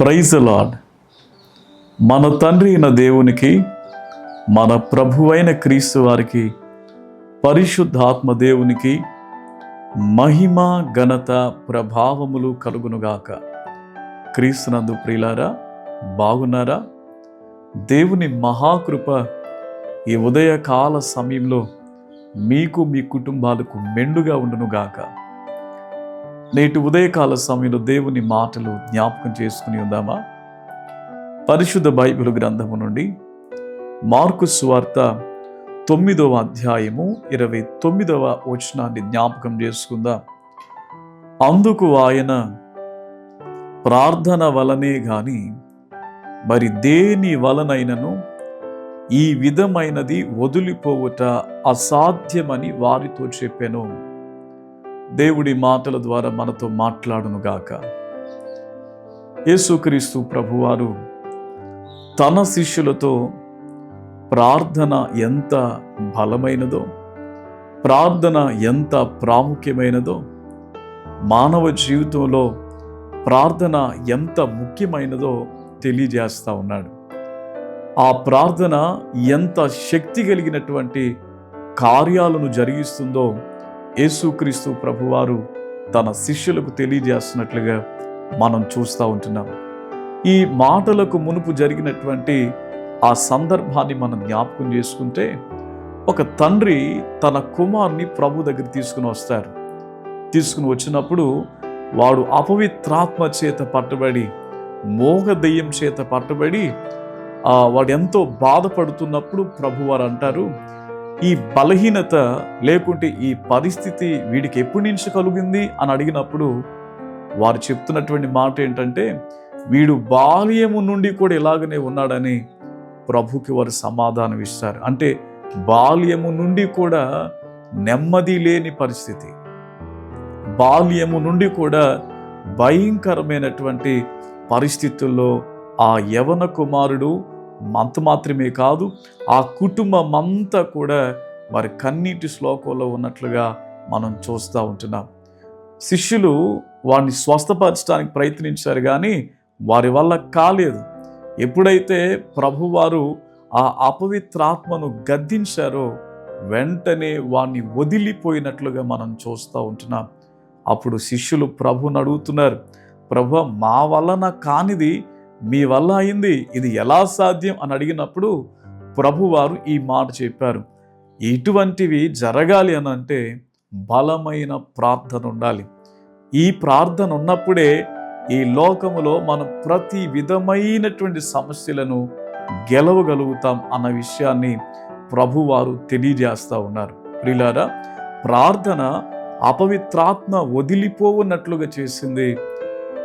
Praise lord మన తండ్రి అయిన దేవునికి మన ప్రభువైన క్రీస్తు వారికి పరిశుద్ధాత్మ దేవునికి మహిమ ఘనత ప్రభావములు కలుగునుగాక. క్రీస్తునందు ప్రియులారా బాగున్నారా? దేవుని మహాకృప ఈ ఉదయకాల సమయంలో మీకు మీ కుటుంబాలకు మెండుగా ఉండునుగాక. నేటి ఉదయకాల సమయంలో దేవుని మాటలు జ్ఞాపకం చేసుకుని ఉందామా? పరిశుద్ధ బైబిల్ గ్రంథము నుండి మార్కు సువార్త తొమ్మిదవ అధ్యాయము ఇరవై తొమ్మిదవ వచనాన్ని జ్ఞాపకం చేసుకుందాం. అందుకు ఆయన ప్రార్థన వలనే గాని మరి దేని వలనైనను ఈ విధమైనది వదిలిపోవుట అసాధ్యమని వారితో చెప్పాను. దేవుడి మాటల ద్వారా మనతో మాట్లాడునుగాక యేసుక్రీస్తు ప్రభువారు తన శిష్యులతో ప్రార్థన ఎంత బలమైనదో ప్రార్థన ఎంత ప్రాముఖ్యమైనదో మానవ జీవితంలో ప్రార్థన ఎంత ముఖ్యమైనదో తెలియజేస్తా ఉన్నాడు. ఆ ప్రార్థన ఎంత శక్తి కలిగినటువంటి కార్యాలను జరిగిస్తుందో యేసుక్రీస్తు ప్రభువారు తన శిష్యులకు తెలియజేస్తున్నట్లుగా మనం చూస్తూ ఉంటున్నాం. ఈ మాటలకు మునుపు జరిగినటువంటి ఆ సందర్భాన్ని మనం జ్ఞాపకం చేసుకుంటే ఒక తండ్రి తన కుమార్ని ప్రభు దగ్గర తీసుకుని వస్తారు. తీసుకుని వచ్చినప్పుడు వాడు అపవిత్రాత్మ చేత పట్టబడి మోగ దెయ్యం చేత పట్టబడి వాడు ఎంతో బాధపడుతున్నప్పుడు ప్రభువారు అంటారు ఈ బలహీనత లేకుంటే ఈ పరిస్థితి వీడికి ఎప్పటి నుంచి కలిగింది అని అడిగినప్పుడు వారు చెప్తున్నటువంటి మాట ఏంటంటే వీడు బాల్యము నుండి కూడా ఇలాగనే ఉన్నాడని ప్రభుకి వారు సమాధానం ఇస్తారు. అంటే బాల్యము నుండి కూడా నెమ్మది లేని పరిస్థితి. బాల్యము నుండి కూడా భయంకరమైనటువంటి పరిస్థితుల్లో ఆ యవన కుమారుడు మంత మాత్రమే కాదు ఆ కుటుంబం అంతా కూడా వారి కన్నీటి శ్లోకంలో ఉన్నట్లుగా మనం చూస్తూ ఉంటున్నాం. శిష్యులు వారిని స్వస్థపరచడానికి ప్రయత్నించారు కానీ వారి వల్ల కాలేదు. ఎప్పుడైతే ప్రభువారు ఆ అపవిత్రాత్మను గద్దించారో వెంటనే వాణ్ణి వదిలిపోయినట్లుగా మనం చూస్తూ ఉంటున్నాం. అప్పుడు శిష్యులు ప్రభుని అడుగుతున్నారు ప్రభు మా వలన కానిది మీ వల్ల అయింది ఇది ఎలా సాధ్యం అని అడిగినప్పుడు ప్రభువారు ఈ మాట చెప్పారు. ఇటువంటివి జరగాలి అని అంటే బలమైన ప్రార్థన ఉండాలి. ఈ ప్రార్థన ఉన్నప్పుడే ఈ లోకములో మనం ప్రతి విధమైనటువంటి సమస్యలను గెలవగలుగుతాం అన్న విషయాన్ని ప్రభువారు తెలియజేస్తూ ఉన్నారు. ప్రిలారా ప్రార్థన అపవిత్రాత్మ వదిలిపోవున్నట్లుగా చేసింది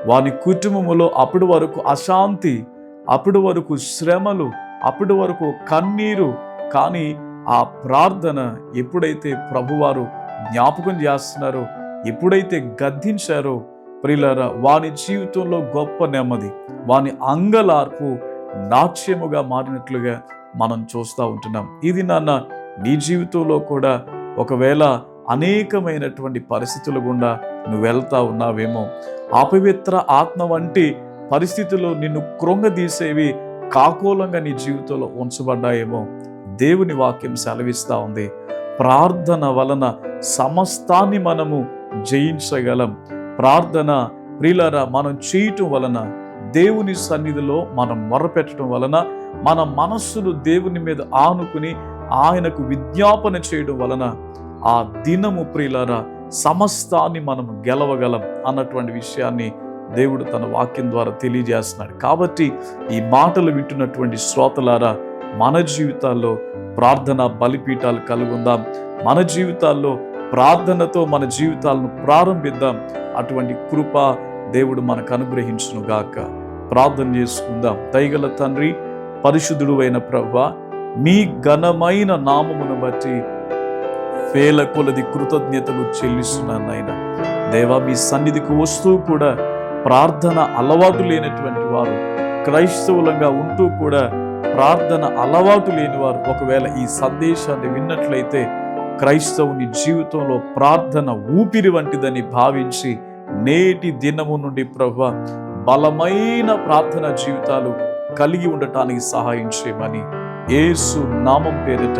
వాని కుటుంబములో అప్పటి వరకు అశాంతి అప్పటి వరకు శ్రమలు అప్పటి వరకు కన్నీరు కానీ ఆ ప్రార్థన ఎప్పుడైతే ప్రభువారు జ్ఞాపకం చేస్తున్నారో ఎప్పుడైతే గద్దించారో ప్రిలరా వాని జీవితంలో గొప్ప నెమ్మది వాని అంగలార్పు నాట్యముగా మారినట్లుగా మనం చూస్తూ ఉంటున్నాం. ఇది నాన్న నీ జీవితంలో కూడా ఒకవేళ అనేకమైనటువంటి పరిస్థితుల గుండా నువ్వు వెళ్తా ఉన్నావేమో. అపవిత్ర ఆత్మ వంటి పరిస్థితుల్లో నిన్ను కృంగదీసేవి కాకూలంగా నీ జీవితంలో ఉంచబడ్డాయేమో. దేవుని వాక్యం సెలవిస్తూ ఉంది. ప్రార్థన వలన సమస్తాన్ని మనము జయించగలం. ప్రార్థన ప్రిలరా మనం చేయటం వలన దేవుని సన్నిధిలో మనం మొరపెట్టడం వలన మన మనస్సును దేవుని మీద ఆనుకుని ఆయనకు విజ్ఞాపన చేయడం వలన ఆ దినము ప్రిలరా సమస్తాన్ని మనం గెలవగలం అన్నటువంటి విషయాన్ని దేవుడు తన వాక్యం ద్వారా తెలియజేస్తున్నాడు. కాబట్టి ఈ మాటలు వింటున్నటువంటి శ్రోతలారా మన జీవితాల్లో ప్రార్థన బలిపీఠాలు కలుగుందాం. మన జీవితాల్లో ప్రార్థనతో మన జీవితాలను ప్రారంభిద్దాం. అటువంటి కృప దేవుడు మనకు అనుగ్రహించును గాక. ప్రార్థన చేసుకుందాం. దయగల తండ్రి పరిశుద్ధుడు అయిన ప్రభ మీ ఘనమైన నామమును బట్టి వేల కొలది కృతజ్ఞతలు చెల్లిస్తున్నాను నాయన. దేవా మీ సన్నిధికి వస్తూ కూడా ప్రార్థన అలవాటు లేనటువంటి వారు క్రైస్తవులంగా ఉంటూ కూడా ప్రార్థన అలవాటు లేని వారు ఒకవేళ ఈ సందేశాన్ని విన్నట్లయితే క్రైస్తవుని జీవితంలో ప్రార్థన ఊపిరి వంటిదని భావించి నేటి దినము నుండి ప్రభు బలమైన ప్రార్థన జీవితాలు కలిగి ఉండటానికి సహాయం చేయమని ఏసు నామం పేరిట